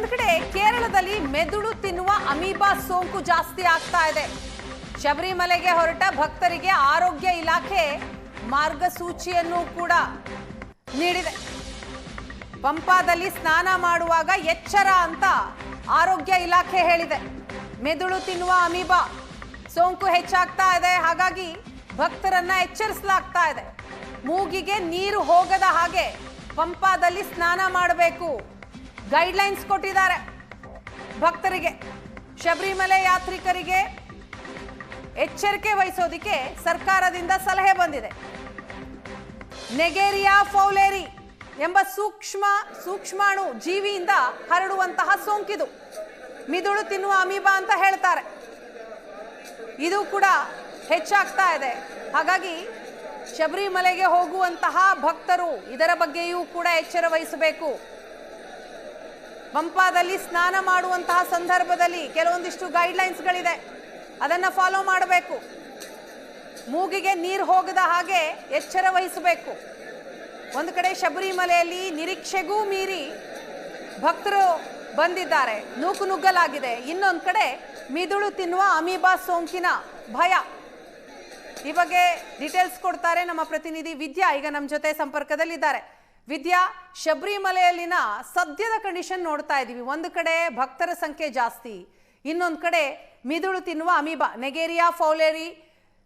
ಒಂದ್ ಕಡೆ ಕೇರಳದಲ್ಲಿ ಮೆದುಳು ತಿನ್ನುವ ಅಮೀಬಾ ಸೋಂಕು ಜಾಸ್ತಿ ಆಗ್ತಾ ಇದೆ. ಶಬರಿಮಲೆಗೆ ಹೊರಟ ಭಕ್ತರಿಗೆ ಆರೋಗ್ಯ ಇಲಾಖೆ ಮಾರ್ಗಸೂಚಿಯನ್ನು ಕೂಡ ನೀಡಿದೆ. ಪಂಪಾದಲ್ಲಿ ಸ್ನಾನ ಮಾಡುವಾಗ ಎಚ್ಚರ ಅಂತ ಆರೋಗ್ಯ ಇಲಾಖೆ ಹೇಳಿದೆ. ಮೆದುಳು ತಿನ್ನುವ ಅಮೀಬಾ ಸೋಂಕು ಹೆಚ್ಚಾಗ್ತಾ ಇದೆ, ಹಾಗಾಗಿ ಭಕ್ತರನ್ನ ಎಚ್ಚರಿಸಲಾಗ್ತಾ ಇದೆ. ಮೂಗಿಗೆ ನೀರು ಹೋಗದ ಹಾಗೆ ಪಂಪಾದಲ್ಲಿ ಸ್ನಾನ ಮಾಡಬೇಕು ಗೈಡ್ಲೈನ್ಸ್ ಕೊಟ್ಟಿದ್ದಾರೆ. ಭಕ್ತರಿಗೆ, ಶಬರಿಮಲೆ ಯಾತ್ರಿಕರಿಗೆ ಎಚ್ಚರಿಕೆ ವಹಿಸೋದಿಕ್ಕೆ ಸರ್ಕಾರದಿಂದ ಸಲಹೆ ಬಂದಿದೆ. ನೆಗೇರಿಯಾ ಫೌಲೇರಿ ಎಂಬ ಸೂಕ್ಷ್ಮ, ಸೂಕ್ಷ್ಮಾಣು ಜೀವಿಯಿಂದ ಹರಡುವಂತಹ ಸೋಂಕಿದು. ಮಿದುಳು ತಿನ್ನುವ ಅಮೀಬಾ ಅಂತ ಹೇಳ್ತಾರೆ. ಇದು ಕೂಡ ಹೆಚ್ಚಾಗ್ತಾ ಇದೆ. ಹಾಗಾಗಿ ಶಬರಿಮಲೆಗೆ ಹೋಗುವಂತಹ ಭಕ್ತರು ಇದರ ಬಗ್ಗೆಯೂ ಕೂಡ ಎಚ್ಚರ ವಹಿಸಬೇಕು. ಪಂಪಾದಲ್ಲಿ ಸ್ನಾನ ಮಾಡುವಂತಹ ಸಂದರ್ಭದಲ್ಲಿ ಕೆಲವೊಂದಿಷ್ಟು ಗೈಡ್ಲೈನ್ಸ್ಗಳಿದೆ ಅದನ್ನ ಫಾಲೋ ಮಾಡಬೇಕು. ಮೂಗಿಗೆ ನೀರು ಹೋಗದ ಹಾಗೆ ಎಚ್ಚರ ವಹಿಸಬೇಕು. ಒಂದು ಕಡೆ ಶಬರಿಮಲೆಯಲ್ಲಿ ನಿರೀಕ್ಷೆಗೂ ಮೀರಿ ಭಕ್ತರು ಬಂದಿದ್ದಾರೆ. ನೂಕು ನುಗ್ಗಲಾಗಿದೆ. ಇನ್ನೊಂದು ಕಡೆ ಮಿದುಳು ತಿನ್ನುವ ಅಮೀಬಾ ಸೋಂಕಿನ ಭಯ. ಈ ಬಗ್ಗೆ ಡೀಟೇಲ್ಸ್ ಕೊಡ್ತಾರೆ ನಮ್ಮ ಪ್ರತಿನಿಧಿ ವಿದ್ಯಾ. ಈಗ ನಮ್ಮ ಜೊತೆ ಸಂಪರ್ಕದಲ್ಲಿದ್ದಾರೆ. ವಿದ್ಯಾ, ಶಬರಿಮಲೆಯಲ್ಲಿನ ಸದ್ಯದ ಕಂಡೀಷನ್ ನೋಡ್ತಾ ಇದ್ದೀವಿ ಒಂದು ಕಡೆ ಭಕ್ತರ ಸಂಖ್ಯೆ ಜಾಸ್ತಿ, ಇನ್ನೊಂದು ಕಡೆ ಮಿದುಳು ತಿನ್ನುವ ಅಮೀಬಾ. ನೆಗೇರಿಯಾ, ಫೌಲೇರಿ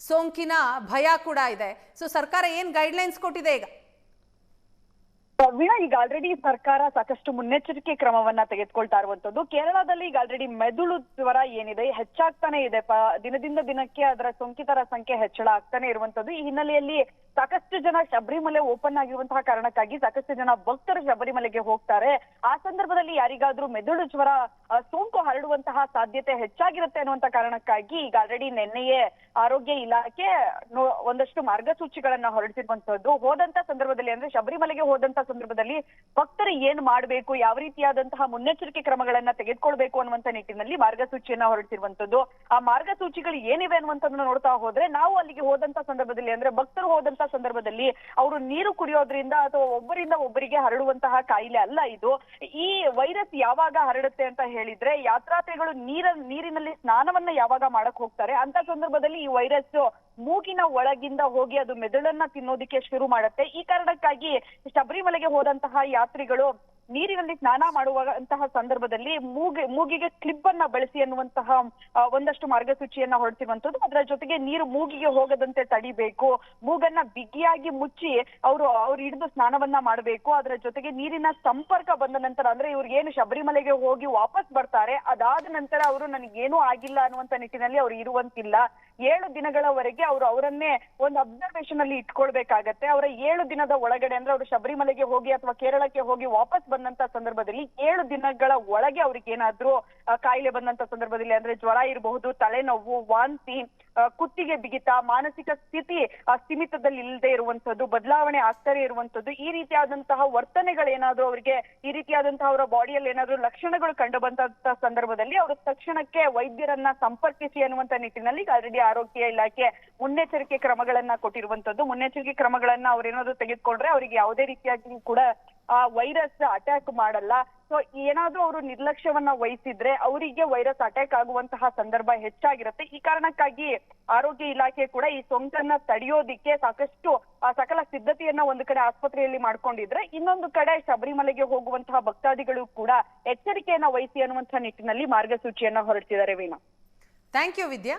ಸೋಂಕಿನ ಭಯ ಕೂಡ ಇದೆ. ಸೊ ಸರ್ಕಾರ ಏನು ಗೈಡ್ಲೈನ್ಸ್ ಕೊಟ್ಟಿದೆ ಈಗ? ವೀಣಾ ಈಗ ಆಲ್ರೆಡಿ ಸರ್ಕಾರ ಸಾಕಷ್ಟು ಮುನ್ನೆಚ್ಚರಿಕೆ ಕ್ರಮವನ್ನ ತೆಗೆದುಕೊಳ್ತಾ ಇರುವಂತದ್ದು. ಕೇರಳದಲ್ಲಿ ಈಗ ಆಲ್ರೆಡಿ ಮೆದುಳು ಜ್ವರ ಏನಿದೆ, ಹೆಚ್ಚಾಗ್ತಾನೆ ಇದೆ. ದಿನದಿಂದ ದಿನಕ್ಕೆ ಅದರ ಸೋಂಕಿತರ ಸಂಖ್ಯೆ ಹೆಚ್ಚಳ ಆಗ್ತಾನೆ ಇರುವಂತದ್ದು. ಈ ಹಿನ್ನೆಲೆಯಲ್ಲಿ ಸಾಕಷ್ಟು ಜನ ಶಬರಿಮಲೆ ಓಪನ್ ಆಗಿರುವಂತಹ ಕಾರಣಕ್ಕಾಗಿ ಸಾಕಷ್ಟು ಜನ ಭಕ್ತರು ಶಬರಿಮಲೆಗೆ ಹೋಗ್ತಾರೆ. ಆ ಸಂದರ್ಭದಲ್ಲಿ ಯಾರಿಗಾದ್ರೂ ಮೆದುಳು ಜ್ವರ ಸೋಂಕು ಹರಡುವಂತಹ ಸಾಧ್ಯತೆ ಹೆಚ್ಚಾಗಿರುತ್ತೆ ಅನ್ನುವಂತ ಕಾರಣಕ್ಕಾಗಿ ಈಗ ಆಲ್ರೆಡಿ ನಿನ್ನೆಯೇ ಆರೋಗ್ಯ ಇಲಾಖೆ ಒಂದಷ್ಟು ಮಾರ್ಗಸೂಚಿಗಳನ್ನ ಹೊರಡಿಸಿರುವಂತದ್ದು. ಹೋದಂತ ಸಂದರ್ಭದಲ್ಲಿ ಅಂದ್ರೆ ಶಬರಿಮಲೆಗೆ ಹೋದಂತ ಸಂದರ್ಭದಲ್ಲಿ ಭಕ್ತರು ಏನ್ ಮಾಡ್ಬೇಕು, ಯಾವ ರೀತಿಯಾದಂತಹ ಮುನ್ನೆಚ್ಚರಿಕೆ ಕ್ರಮಗಳನ್ನ ತೆಗೆದುಕೊಳ್ಬೇಕು ಅನ್ನುವಂತ ನಿಟ್ಟಿನಲ್ಲಿ ಮಾರ್ಗಸೂಚಿಯನ್ನ ಹೊರಡಿಸಿರುವಂತದ್ದು ಆ ಮಾರ್ಗಸೂಚಿಗಳು ಏನಿವೆ ಅನ್ನುವಂಥದ್ದನ್ನ ನೋಡ್ತಾ ಹೋದ್ರೆ ನಾವು ಅಲ್ಲಿಗೆ ಹೋದಂತ ಸಂದರ್ಭದಲ್ಲಿ ಅಂದ್ರೆ ಭಕ್ತರು ಹೋದಂತ ಸಂದರ್ಭದಲ್ಲಿ ಅವರು ನೀರು ಕುಡಿಯೋದ್ರಿಂದ ಅಥವಾ ಒಬ್ಬರಿಂದ ಒಬ್ಬರಿಗೆ ಹರಡುವಂತಹ ಕಾಯಿಲೆ ಅಲ್ಲ ಇದು. ಈ ವೈರಸ್ ಯಾವಾಗ ಹರಡುತ್ತೆ ಅಂತ ಹೇಳಿದ್ರೆ ಯಾತ್ರಾರ್ಥಿಗಳು ನೀರ, ನೀರಿನಲ್ಲಿ ಸ್ನಾನವನ್ನ ಯಾವಾಗ ಮಾಡಕ್ ಹೋಗ್ತಾರೆ, ಅಂತ ಸಂದರ್ಭದಲ್ಲಿ ಈ ವೈರಸ್ ಮೂಗಿನ ಒಳಗಿಂದ ಹೋಗಿ ಅದು ಮೆದುಳನ್ನ ತಿನ್ನೋದಿಕ್ಕೆ ಶುರು ಮಾಡುತ್ತೆ. ಈ ಕಾರಣಕ್ಕಾಗಿ ಶಬರಿಮಲೆಗೆ ಹೋದಂತಹ ಯಾತ್ರಿಗಳು ನೀರಿನಲ್ಲಿ ಸ್ನಾನ ಮಾಡುವಂತಹ ಸಂದರ್ಭದಲ್ಲಿ ಮೂಗಿ, ಮೂಗಿಗೆ ಕ್ಲಿಪ್ ಅನ್ನ ಬಳಸಿ ಅನ್ನುವಂತಹ ಒಂದಷ್ಟು ಮಾರ್ಗಸೂಚಿಯನ್ನ ಹೊರಡಿಸಿರುವಂತದ್ದು ಅದರ ಜೊತೆಗೆ ನೀರು ಮೂಗಿಗೆ ಹೋಗದಂತೆ ತಡಿಬೇಕು. ಮೂಗನ್ನ ಬಿಗಿಯಾಗಿ ಮುಚ್ಚಿ ಅವರು, ಅವ್ರು ಹಿಡಿದು ಸ್ನಾನವನ್ನ ಮಾಡಬೇಕು. ಅದರ ಜೊತೆಗೆ ನೀರಿನ ಸಂಪರ್ಕ ಬಂದ ನಂತರ, ಅಂದ್ರೆ ಇವ್ರು ಏನು ಶಬರಿಮಲೆಗೆ ಹೋಗಿ ವಾಪಸ್ ಬರ್ತಾರೆ, ಅದಾದ ನಂತರ ಅವರು ನನಗೇನೂ ಆಗಿಲ್ಲ ಅನ್ನುವಂತ ನಿಟ್ಟಿನಲ್ಲಿ ಅವ್ರು ಇರುವಂತಿಲ್ಲ. ಏಳು ದಿನಗಳವರೆಗೆ ಅವರು ಅವರನ್ನೇ ಒಂದು ಅಬ್ಸರ್ವೇಷನ್ ಅಲ್ಲಿ ಇಟ್ಕೊಳ್ಬೇಕಾಗತ್ತೆ. ಅವರ ಏಳು ದಿನದ ಒಳಗಡೆ, ಅಂದ್ರೆ ಅವರು ಶಬರಿಮಲೆಗೆ ಹೋಗಿ ಅಥವಾ ಕೇರಳಕ್ಕೆ ಹೋಗಿ ವಾಪಸ್ ಬಂದಂತ ಸಂದರ್ಭದಲ್ಲಿ ಏಳು ದಿನಗಳ ಒಳಗೆ ಅವ್ರಿಗೆ ಏನಾದ್ರೂ ಕಾಯಿಲೆ ಬಂದಂತ ಸಂದರ್ಭದಲ್ಲಿ ಅಂದ್ರೆ ಜ್ವರ ಇರಬಹುದು, ತಲೆನೋವು, ವಾಂತಿ ಕುತ್ತಿಗೆ ಬಿಗಿತ, ಮಾನಸಿಕ ಸ್ಥಿತಿ ಸ್ಥಿಮಿತದಲ್ಲಿ ಇಲ್ಲದೆ ಇರುವಂತದ್ದು ಬದಲಾವಣೆ ಆಗ್ತಾನೆ ಇರುವಂತದ್ದು ಈ ರೀತಿಯಾದಂತಹ ವರ್ತನೆಗಳೇನಾದ್ರೂ ಅವರಿಗೆ, ಈ ರೀತಿಯಾದಂತಹ ಅವರ ಬಾಡಿಯಲ್ಲಿ ಏನಾದ್ರೂ ಲಕ್ಷಣಗಳು ಕಂಡು ಬಂದಂತ ಸಂದರ್ಭದಲ್ಲಿ ಅವರು ತಕ್ಷಣಕ್ಕೆ ವೈದ್ಯರನ್ನ ಸಂಪರ್ಕಿಸಿ ಅನ್ನುವಂತ ನಿಟ್ಟಿನಲ್ಲಿ ಆಲ್ರೆಡಿ ಆರೋಗ್ಯ ಇಲಾಖೆ ಮುನ್ನೆಚ್ಚರಿಕೆ ಕ್ರಮಗಳನ್ನ ಕೊಟ್ಟಿರುವಂತದ್ದು ಮುನ್ನೆಚ್ಚರಿಕೆ ಕ್ರಮಗಳನ್ನ ಅವ್ರೇನಾದ್ರು ತೆಗೆದುಕೊಂಡ್ರೆ ಅವರಿಗೆ ಯಾವುದೇ ರೀತಿಯಾಗಿ ಕೂಡ ವೈರಸ್ ಅಟ್ಯಾಕ್ ಮಾಡಲ್ಲ. ಸೊ ಏನಾದ್ರೂ ಅವರು ನಿರ್ಲಕ್ಷ್ಯವನ್ನ ವಹಿಸಿದ್ರೆ ಅವರಿಗೆ ವೈರಸ್ ಅಟ್ಯಾಕ್ ಆಗುವಂತಹ ಸಂದರ್ಭ ಹೆಚ್ಚಾಗಿರುತ್ತೆ. ಈ ಕಾರಣಕ್ಕಾಗಿ ಆರೋಗ್ಯ ಇಲಾಖೆ ಕೂಡ ಈ ಸೋಂಕನ್ನ ತಡೆಯೋದಿಕ್ಕೆ ಸಾಕಷ್ಟು ಆ, ಸಕಲ ಸಿದ್ಧತೆಯನ್ನ ಒಂದು ಕಡೆ ಆಸ್ಪತ್ರೆಯಲ್ಲಿ ಮಾಡ್ಕೊಂಡಿದ್ರೆ ಇನ್ನೊಂದು ಕಡೆ ಶಬರಿಮಲೆಗೆ ಹೋಗುವಂತಹ ಭಕ್ತಾದಿಗಳು ಕೂಡ ಎಚ್ಚರಿಕೆಯನ್ನ ವಹಿಸಿ ಅನ್ನುವಂತಹ ನಿಟ್ಟಿನಲ್ಲಿ ಮಾರ್ಗಸೂಚಿಯನ್ನ ಹೊರಡಿಸಿದ್ದಾರೆ ವೀಣಾ. Thank you Vidya.